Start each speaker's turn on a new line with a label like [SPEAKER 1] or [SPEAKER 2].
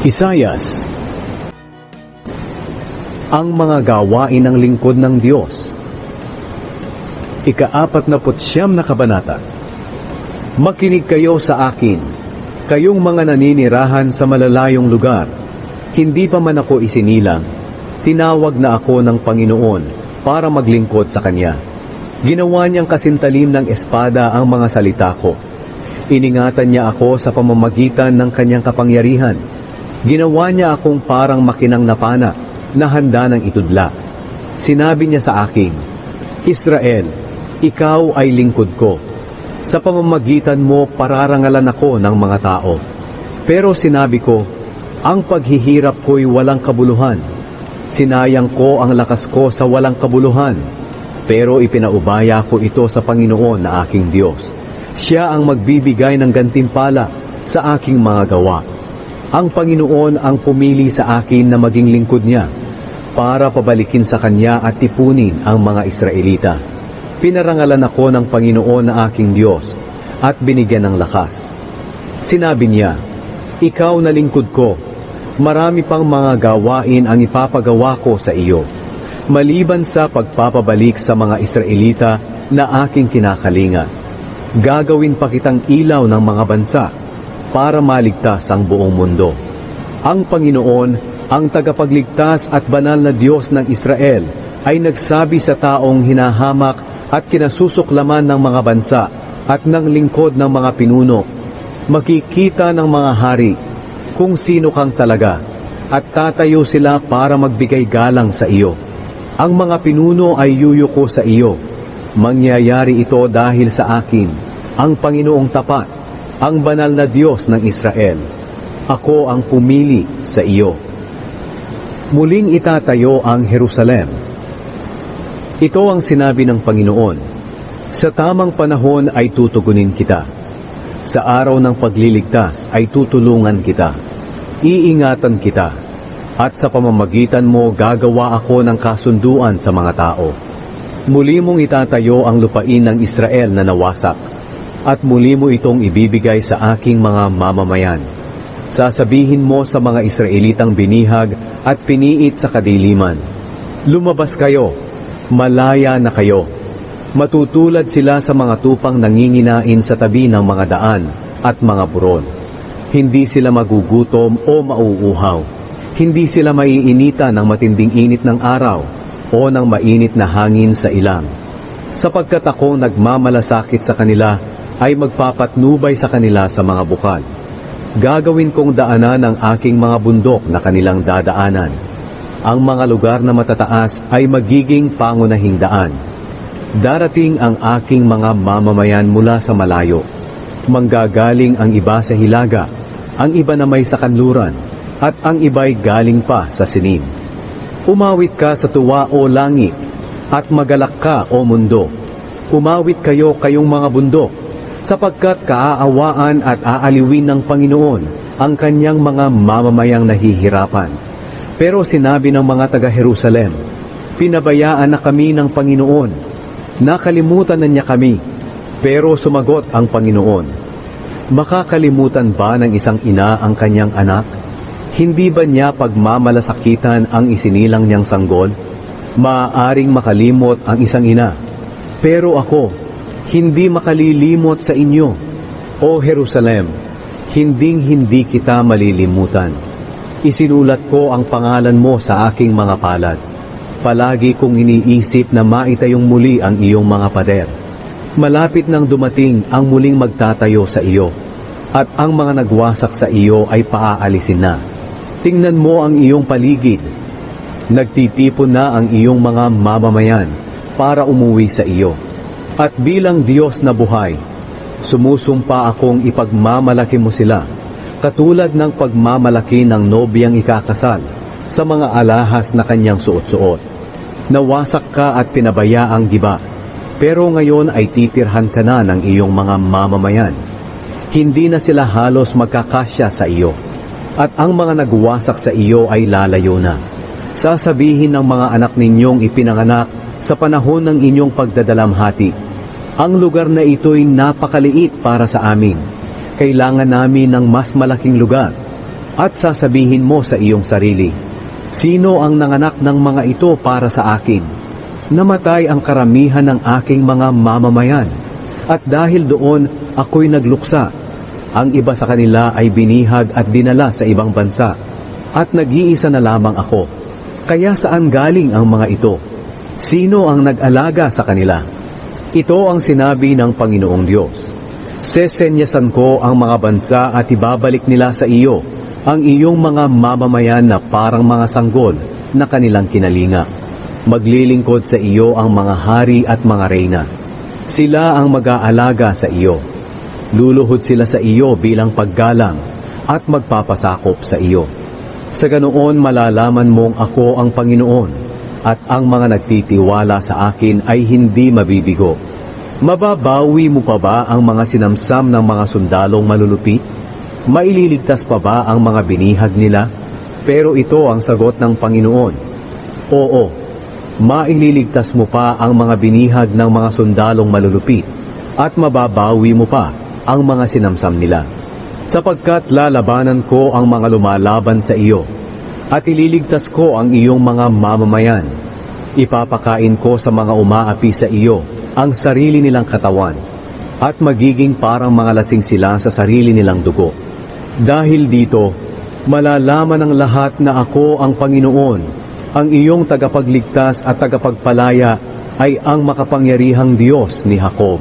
[SPEAKER 1] Isayas Ang mga gawain ng lingkod ng Diyos Ikaapat na putsyam na kabanata Makinig kayo sa akin, kayong mga naninirahan sa malalayong lugar. Hindi pa man ako isinilang, tinawag na ako ng Panginoon para maglingkod sa Kanya. Ginawa niyang kasintalim ng espada ang mga salita ko. Iningatan niya ako sa pamamagitan ng kanyang kapangyarihan. Ginawa niya akong parang makinang napana na handa ng itudla. Sinabi niya sa akin, Israel, ikaw ay lingkod ko. Sa pamamagitan mo pararangalan ako ng mga tao. Pero sinabi ko, ang paghihirap ko'y walang kabuluhan. Sinayang ko ang lakas ko sa walang kabuluhan. Pero ipinaubaya ko ito sa Panginoon na aking Diyos. Siya ang magbibigay ng gantimpala sa aking mga gawa. Ang Panginoon ang pumili sa akin na maging lingkod niya para pabalikin sa Kanya at tipunin ang mga Israelita. Pinarangalan ako ng Panginoon na aking Diyos at binigyan ng lakas. Sinabi niya, Ikaw na lingkod ko, marami pang mga gawain ang ipapagawa ko sa iyo, maliban sa pagpapabalik sa mga Israelita na aking kinakalinga. Gagawin pa kitang ilaw ng mga bansa para maligtas ang buong mundo. Ang Panginoon, ang tagapagligtas at banal na Diyos ng Israel, ay nagsabi sa taong hinahamak at kinasusuklaman ng mga bansa at ng lingkod ng mga pinuno. Makikita ng mga hari kung sino kang talaga at tatayo sila para magbigay galang sa iyo. Ang mga pinuno ay yuyuko sa iyo. Mangyayari ito dahil sa akin, ang Panginoong tapat, ang banal na Diyos ng Israel. Ako ang pumili sa iyo. Muling itatayo ang Jerusalem ito ang sinabi ng Panginoon. Sa tamang panahon ay tutugunin kita. Sa araw ng pagliligtas ay tutulungan kita. Iingatan kita. At sa pamamagitan mo gagawa ako ng kasunduan sa mga tao. Muli mong itatayo ang lupain ng Israel na nawasak. At muli mo itong ibibigay sa aking mga mamamayan. Sasabihin mo sa mga Israelitang binihag at piniit sa kadiliman. Lumabas kayo malaya na kayo. Matutulad sila sa mga tupang nanginginain sa tabi ng mga daan at mga buron. Hindi sila magugutom o mauuhaw. Hindi sila maiinita ng matinding init ng araw o ng mainit na hangin sa ilang. Sapagkat ako nagmamalasakit sa kanila ay magpapatnubay sa kanila sa mga bukal. Gagawin kong daanan ang aking mga bundok na kanilang dadaanan ang mga lugar na matataas ay magiging pangunahing daan. Darating ang aking mga mamamayan mula sa malayo. Manggagaling ang iba sa hilaga, ang iba na may sa kanluran, at ang iba'y galing pa sa sinim. Umawit ka sa tuwa o langit, at magalak ka o mundo. Umawit kayo kayong mga bundok, sapagkat kaaawaan at aaliwin ng Panginoon ang kanyang mga mamamayang nahihirapan pero sinabi ng mga taga-Jerusalem, Pinabayaan na kami ng Panginoon. Nakalimutan na niya kami. Pero sumagot ang Panginoon, Makakalimutan ba ng isang ina ang kanyang anak? Hindi ba niya pagmamalasakitan ang isinilang niyang sanggol? Maaaring makalimot ang isang ina. Pero ako, hindi makalilimot sa inyo. O Jerusalem, hinding-hindi kita malilimutan. Isinulat ko ang pangalan mo sa aking mga palad. Palagi kong iniisip na maitayong muli ang iyong mga pader. Malapit nang dumating ang muling magtatayo sa iyo, at ang mga nagwasak sa iyo ay paaalisin na. Tingnan mo ang iyong paligid. Nagtitipon na ang iyong mga mamamayan para umuwi sa iyo. At bilang Diyos na buhay, sumusumpa akong ipagmamalaki mo sila katulad ng pagmamalaki ng nobyang ikakasal sa mga alahas na kanyang suot-suot. Nawasak ka at pinabayaang giba, pero ngayon ay titirhan ka na ng iyong mga mamamayan. Hindi na sila halos magkakasya sa iyo, at ang mga nagwasak sa iyo ay lalayo na. Sasabihin ng mga anak ninyong ipinanganak sa panahon ng inyong pagdadalamhati, ang lugar na ito'y napakaliit para sa amin kailangan namin ng mas malaking lugar. At sasabihin mo sa iyong sarili, Sino ang nanganak ng mga ito para sa akin? Namatay ang karamihan ng aking mga mamamayan. At dahil doon, ako'y nagluksa. Ang iba sa kanila ay binihag at dinala sa ibang bansa. At nag-iisa na lamang ako. Kaya saan galing ang mga ito? Sino ang nag-alaga sa kanila? Ito ang sinabi ng Panginoong Diyos. Sesenyasan ko ang mga bansa at ibabalik nila sa iyo ang iyong mga mamamayan na parang mga sanggol na kanilang kinalinga. Maglilingkod sa iyo ang mga hari at mga reyna. Sila ang mag-aalaga sa iyo. Luluhod sila sa iyo bilang paggalang at magpapasakop sa iyo. Sa ganoon malalaman mong ako ang Panginoon at ang mga nagtitiwala sa akin ay hindi mabibigo. Mababawi mo pa ba ang mga sinamsam ng mga sundalong malulupit? Maililigtas pa ba ang mga binihag nila? Pero ito ang sagot ng Panginoon. Oo, maililigtas mo pa ang mga binihag ng mga sundalong malulupit at mababawi mo pa ang mga sinamsam nila. Sapagkat lalabanan ko ang mga lumalaban sa iyo at ililigtas ko ang iyong mga mamamayan. Ipapakain ko sa mga umaapi sa iyo ang sarili nilang katawan at magiging parang mga lasing sila sa sarili nilang dugo. Dahil dito, malalaman ng lahat na ako ang Panginoon, ang iyong tagapagligtas at tagapagpalaya ay ang makapangyarihang Diyos ni Jacob.